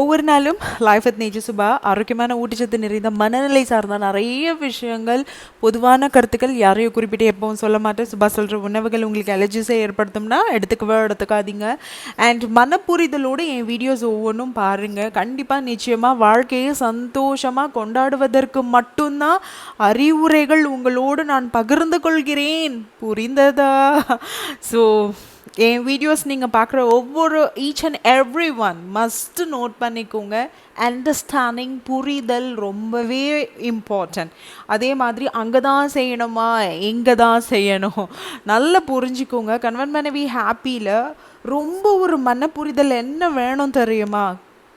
ஒவ்வொரு நாளும் life with nature Subha ஆரோக்கியமான ஊட்டச்சத்து நிறைந்த மனநிலை சார்ந்த நிறைய விஷயங்கள் பொதுவான கருத்துக்கள் யாரையும் குறிப்பிட்டு எப்பவும் சொல்ல மாட்டேன். சுபா சொல்கிற உணவுகள் உங்களுக்கு அலர்ஜிஸை ஏற்படுத்தும்னா எடுத்துக்கவே எடுத்துக்காதீங்க. அண்ட் மனப்புரிதலோடு என் வீடியோஸ் ஒவ்வொன்றும் பாருங்கள் கண்டிப்பாக நிச்சயமாக வாழ்க்கையை சந்தோஷமாக கொண்டாடுவதற்கு மட்டும்தான் அறிவுரைகள் உங்களோடு நான் பகிர்ந்து கொள்கிறேன். புரிந்ததா? ஸோ என் வீடியோஸ் நீங்கள் பார்க்குற ஒவ்வொரு each and every one must note பண்ணிக்கோங்க. அண்டர்ஸ்டாண்டிங் புரிதல் ரொம்பவே இம்பார்ட்டன்ட் அதே மாதிரி அங்கே தான் செய்யணுமா? எங்கே தான் செய்யணும்? நல்லா புரிஞ்சுக்கோங்க. கணவன் மனைவி ஹாப்பியில் ரொம்ப ஒரு மன புரிதல் என்ன வேணும் தெரியுமா?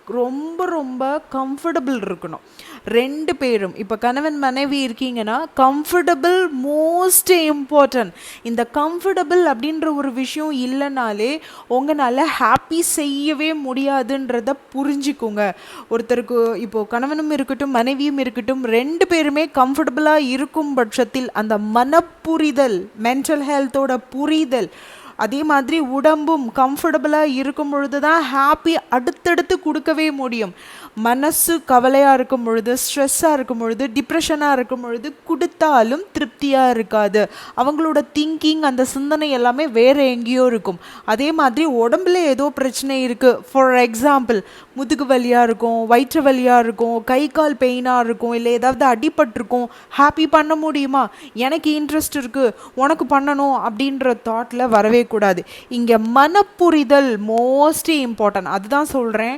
ரொம்ப ரொம்ப கம்ஃபர்டபுள் இருக்கணும். ரெண்டு பேரும் இப்போ கணவன் மனைவி இருக்கீங்கன்னா கம்ஃபர்டபுள் மோஸ்ட் இம்பார்ட்டன்ட் இந்த கம்ஃபர்டபுள் அப்படின்ற ஒரு விஷயம் இல்லைனாலே உங்களால் ஹாப்பி செய்யவே முடியாதுன்றத புரிஞ்சுக்கோங்க. ஒருத்தருக்கு இப்போது கணவனும் இருக்கட்டும் மனைவியும் இருக்கட்டும் ரெண்டு பேருமே கம்ஃபர்டபுளாக இருக்கும் பட்சத்தில் அந்த மனப்புரிதல் மென்டல் ஹெல்த்தோட புரிதல் அதே மாதிரி உடம்பும் கம்ஃபர்டபுளாக இருக்கும் பொழுது தான் ஹாப்பி அடுத்தடுத்து கொடுக்கவே முடியும். மனசு கவலையாக இருக்கும் பொழுது ஸ்ட்ரெஸ்ஸாக இருக்கும் பொழுது டிப்ரெஷனாக இருக்கும் பொழுது கொடுத்தாலும் திருப்தியாக இருக்காது. அவங்களோட திங்கிங் அந்த சிந்தனை எல்லாமே வேறு எங்கேயோ இருக்கும். அதே மாதிரி உடம்புல ஏதோ பிரச்சனை இருக்குது ஃபார் எக்ஸாம்பிள் முதுகு வலியாக இருக்கும் வயிற்று வலியாக இருக்கும் கை கால் பெயினாக இருக்கும் இல்லை ஏதாவது அடிபட்டிருக்கும். ஹாப்பி பண்ண முடியுமா? எனக்கு இன்ட்ரெஸ்ட் இருக்குது உனக்கு பண்ணணும் அப்படின்ற தாட்டில் வரவே கூடாது இங்கே மனப்புரிதல் மோஸ்ட்லி இம்பார்ட்டன்ட் அதுதான் சொல்கிறேன்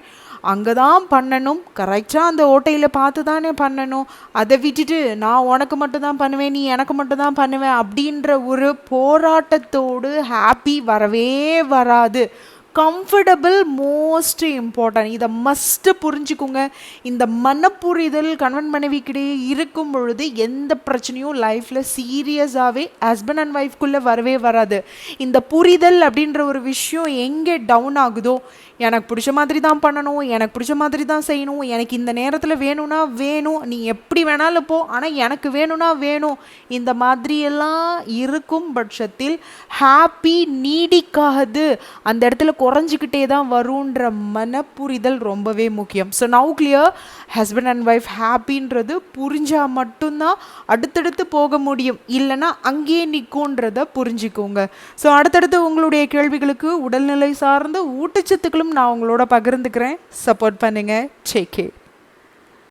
அங்கே தான் பண்ணணும். கரெக்டாக அந்த ஓட்டையில் பார்த்து தானே பண்ணணும். அதை விட்டுட்டு நான் உனக்கு மட்டும்தான் பண்ணுவேன் நீ எனக்கு மட்டும்தான் பண்ணுவேன் அப்படின்ற ஒரு போராட்டத்தோடு ஹாப்பி வரவே வராது. கம்ஃபர்டபுள் மோஸ்ட் இம்பார்ட்டன்ட் இதை மஸ்ட்டு புரிஞ்சுக்கோங்க. இந்த மனப்புரிதல் கணவன் மனைவிக்கிடையே இருக்கும் பொழுது எந்த பிரச்சனையும் லைஃப்பில் சீரியஸாகவே ஹஸ்பண்ட் அண்ட் ஒய்ஃப்குள்ளே வரவே வராது. இந்த புரிதல் அப்படின்ற ஒரு விஷயம் எங்கே டவுன் ஆகுதோ எனக்கு பிடிச்ச மாதிரி தான் பண்ணணும் எனக்கு பிடிச்ச மாதிரி தான் செய்யணும் எனக்கு இந்த நேரத்தில் வேணும்னா வேணும் நீ எப்படி வேணாலும் போ ஆனால் எனக்கு வேணும்னா வேணும். இந்த மாதிரியெல்லாம் இருக்கும் பட்சத்தில் ஹாப்பி நீடிக்காது அந்த இடத்துல குறைஞ்சிக்கிட்டே தான் வருன்ற மனப்புரிதல் ரொம்பவே முக்கியம். So now clear husband and wife ஹாப்பின்றது புரிஞ்சால் மட்டும்தான் அடுத்தடுத்து போக முடியும். இல்லைன்னா அங்கேயே நிற்கும்ன்றத புரிஞ்சுக்கோங்க. ஸோ அடுத்தடுத்து உங்களுடைய கேள்விகளுக்கு உடல்நிலை சார்ந்த ஊட்டச்சத்துக்களும் நான் உங்களோட பகிர்ந்துக்கிறேன். சப்போர்ட் பண்ணுங்கள் டேக் கேர்